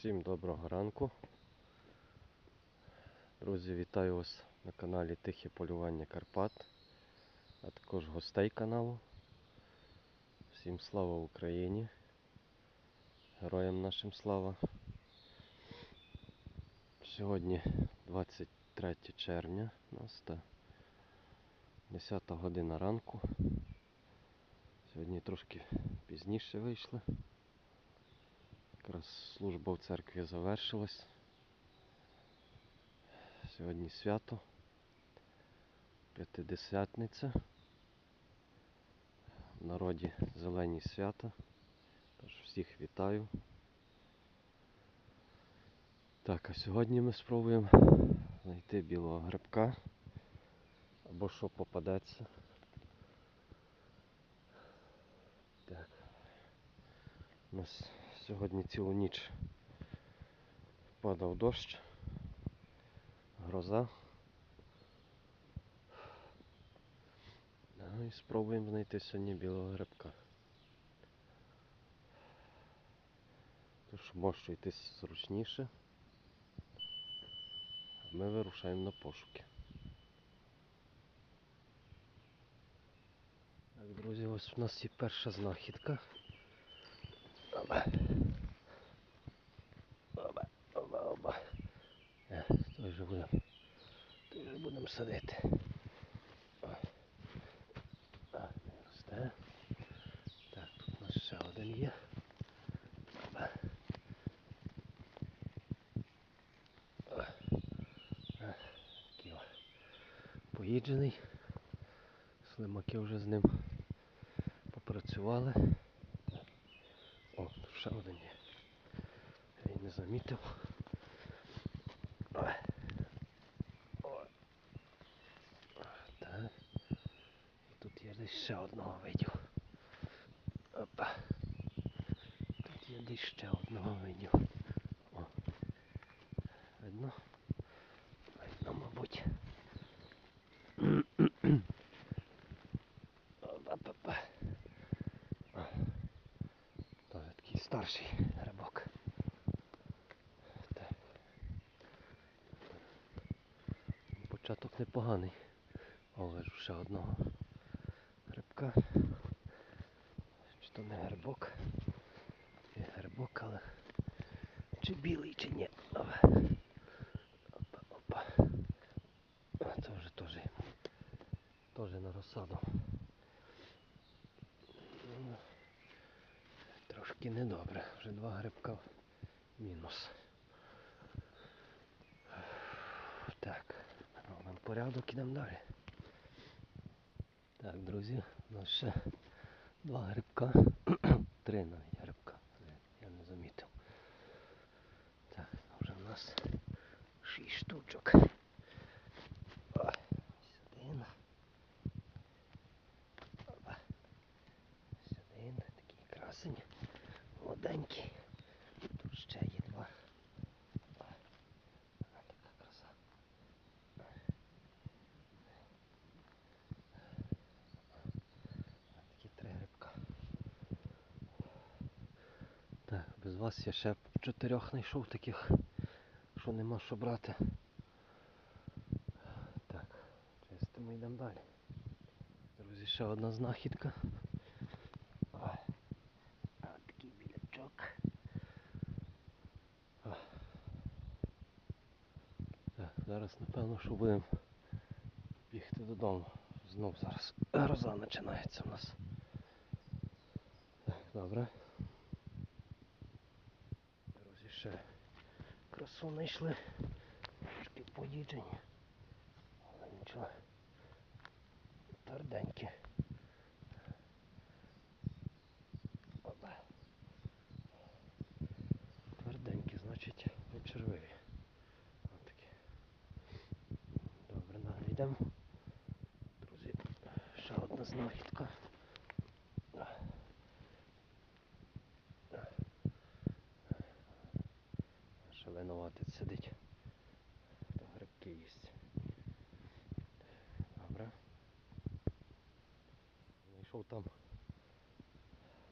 Всім доброго ранку. Друзі, вітаю вас на каналі Тихе Полювання Карпат, а також гостей каналу. Всім слава Україні. Героям нашим слава. Сьогодні 23 червня у нас та 10 година ранку. Сьогодні трошки пізніше вийшли. Якраз служба в церкві завершилась. Сьогодні свято. П'ятидесятниця. В народі зелені свята. Тож всіх вітаю. Так, а сьогодні ми спробуємо знайти білого грибка. Або що попадеться. Так. У нас сьогодні цілу ніч падав дощ, гроза. Ну і спробуємо знайти сьогодні білого грибка. Тож може йти зручніше. А ми вирушаємо на пошуки. Так, друзі, ось у нас є перша знахідка. Оба. Оба, оба, оба. Е, той же будемо. Той же будемо садити. Росте. Так, тут у нас ще один є. Оба. О. Е, о. Поїджений. Слимаки вже з ним попрацювали. О, ще один є. Я її не замітив. Ой. Так. І тут є десь ще одного видів. Опа. Тут є десь ще одного видів. О. Видно? Видно, мабуть. Опа-па-па. О. Тоже такий старший грибок. Так. Початок непоганий. О, вижу ще одного грибка. Чи то не грибок? Є грибок, але чи білий, чи ні. Опа, опа. Це вже. Теж на розсаду. Ну, Трошки недобре. Вже два грибка мінус. Так, робимо порядок, ідемо далі. Так, друзі, у нас ще два грибка. Три навіть грибка. Я не замітив. Так, вже у нас шість штучок. О, ось один. Опа. Ось один, такий красень. Молоденький. Тут ще є два. О, а, така краса. Такі три грибка. Без вас я ще чотирьох знайшов таких, що нема що брати. Так, чистимо йдемо далі. Друзі, ще одна знахідка. Так, зараз напевно, що будемо бігти додому. Знов зараз гроза починається у нас. Так, добре. Друзі, ще красу знайшли. Трошки поїджені. Але нічого. Тверденькі. Опа. Тверденькі, значить, не червиві. Отакі. Добре, далі йдемо. Друзі, ще одна знахідка. знайшов там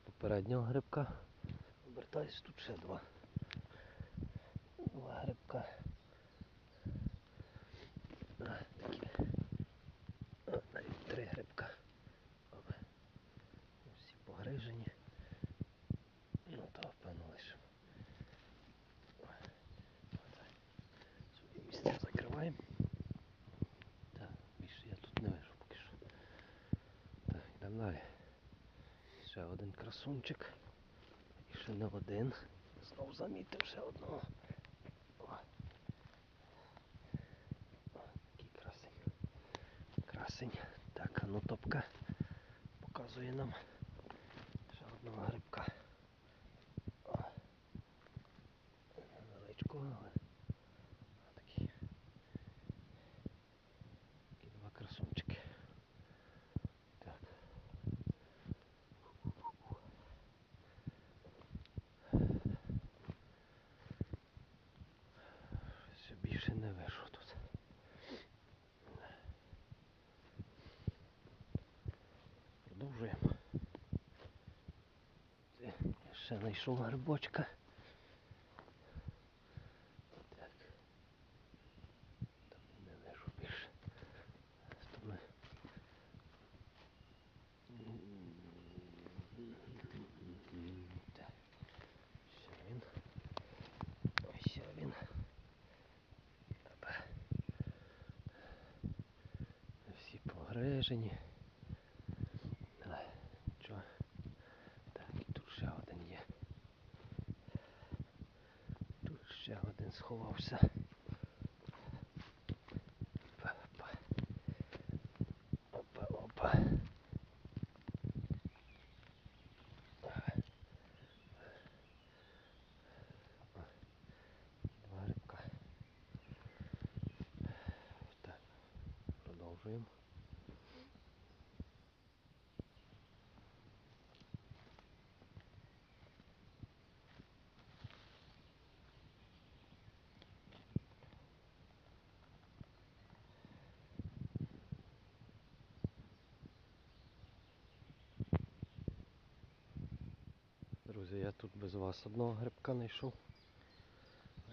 попереднього грибка. Обертаюсь тут ще два. Два грибка. Ще один красунчик. І ще не один. Знову замітив ще одного. О. Який красень. Красень. Так, ну топка показує нам ще одного грибка. Невеличкого, але такі. Такі два красунчики. Так. Все не вийшло тут. Продовжуємо. Ще знайшов грибочка. Так. Там не вийшов більше. Зараз то ми Так. Ще він. Ось ще він. Опа. Всі погрежені. Але нічого. Так, і тут ще один є. Тут ще один сховався. Опа, опа. Опа, опа. Два рибка. Так, продовжуємо. Друзі, я тут без вас одного грибка знайшов.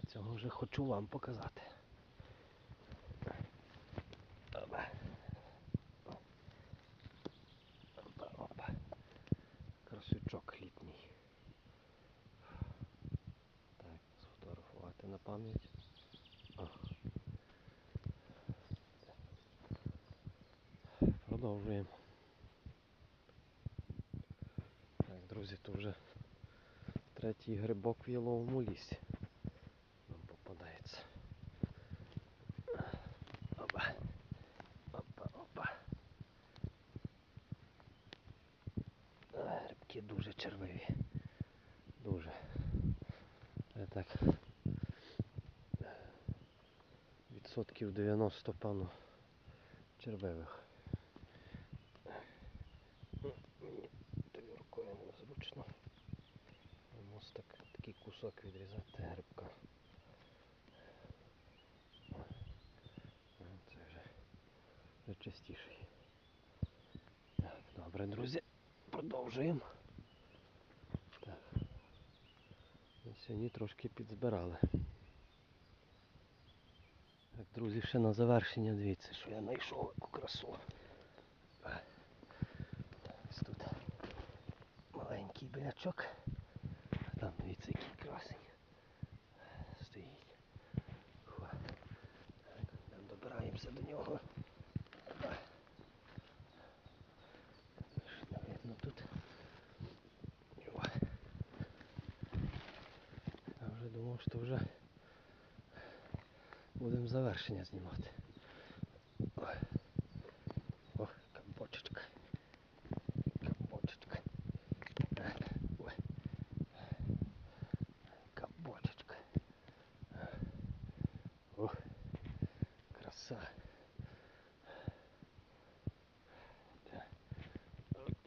А цього вже хочу вам показати. Опа. Опа, опа. Красючок літній. Так, сфотографувати на пам'ять. Продовжуємо. Так, друзі, то вже третій грибок в яловому лісі. Нам попадається. Опа. Опа, опа. Грибки дуже червиві. Дуже. Я так. Відсотків 90 пану червивих. Мені тою рукою незручно. Ось так, такий кусок відрізати грибка. О, Це вже, вже частіший. Так, добре, друзі, продовжуємо. Сьогодні трошки підзбирали. Так, друзі, ще на завершення дивіться, що я знайшов яку красу. Ось тут маленький білячок. Там дивіться, який красень. Стоїть. Добираємося до нього. Опа. Ж Не видно тут. О. Я вже думав, що вже будемо завершення знімати. О, камбочечка. Камбочечка. Ой. О, краса.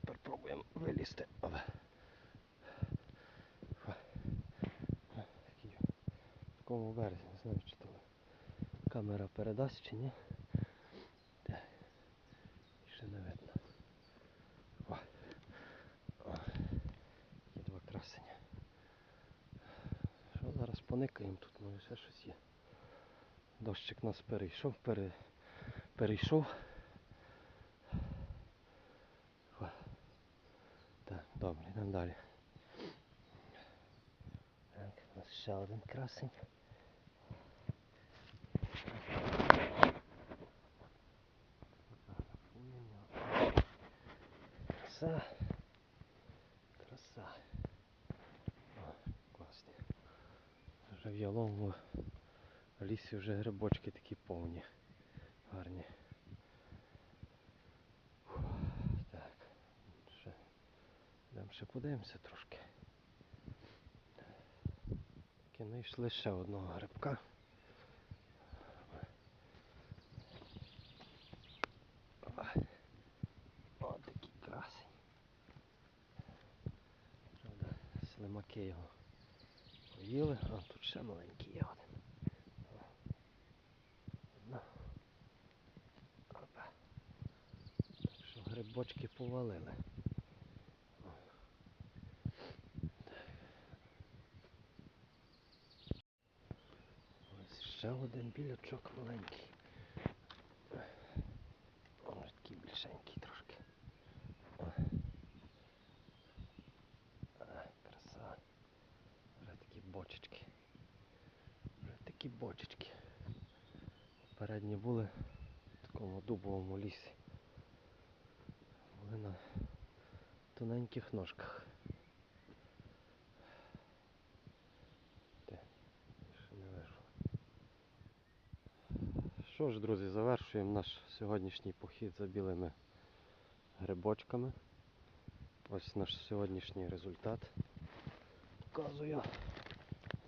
Тепер пробуємо вилізти. Такому березі, не знаю, камера передасть чи ні. Так. Ще не видно. О. О. Є два красення. Що зараз поникаємо тут, може ще щось є. Дощик нас перейшов, пере, перейшов. О. Так, добре, йдемо далі. Так, у нас ще один красень. Краса. Краса. О, класні. Вже в яловому лісі вже грибочки такі повні. Гарні. Так. Ще. Йдемо ще подивимося трошки. Таки знайшли ще одного грибка. Опа. О, такий красень. Правда, слимаки його поїли, а тут ще маленький є один. Опа. Так що грибочки повалили. Ось ще один білячок маленький. Ось такий більшенький трошки. О. А, краса. Вже такі бочечки. Вже такі бочечки. Передні були в такому дубовому лісі. Були на тоненьких ножках. Що ж, друзі, завершуємо наш сьогоднішній похід за білими грибочками. Ось наш сьогоднішній результат. Показую.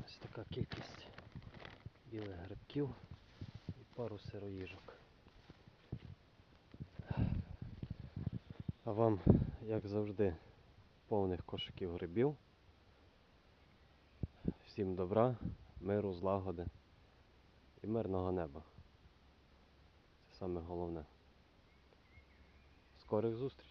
Ось така кількість білих грибків і пару сироїжок. А вам, як завжди, повних кошиків грибів. Всім добра, миру, злагоди і мирного неба. Це саме головне. Скорих зустрічей!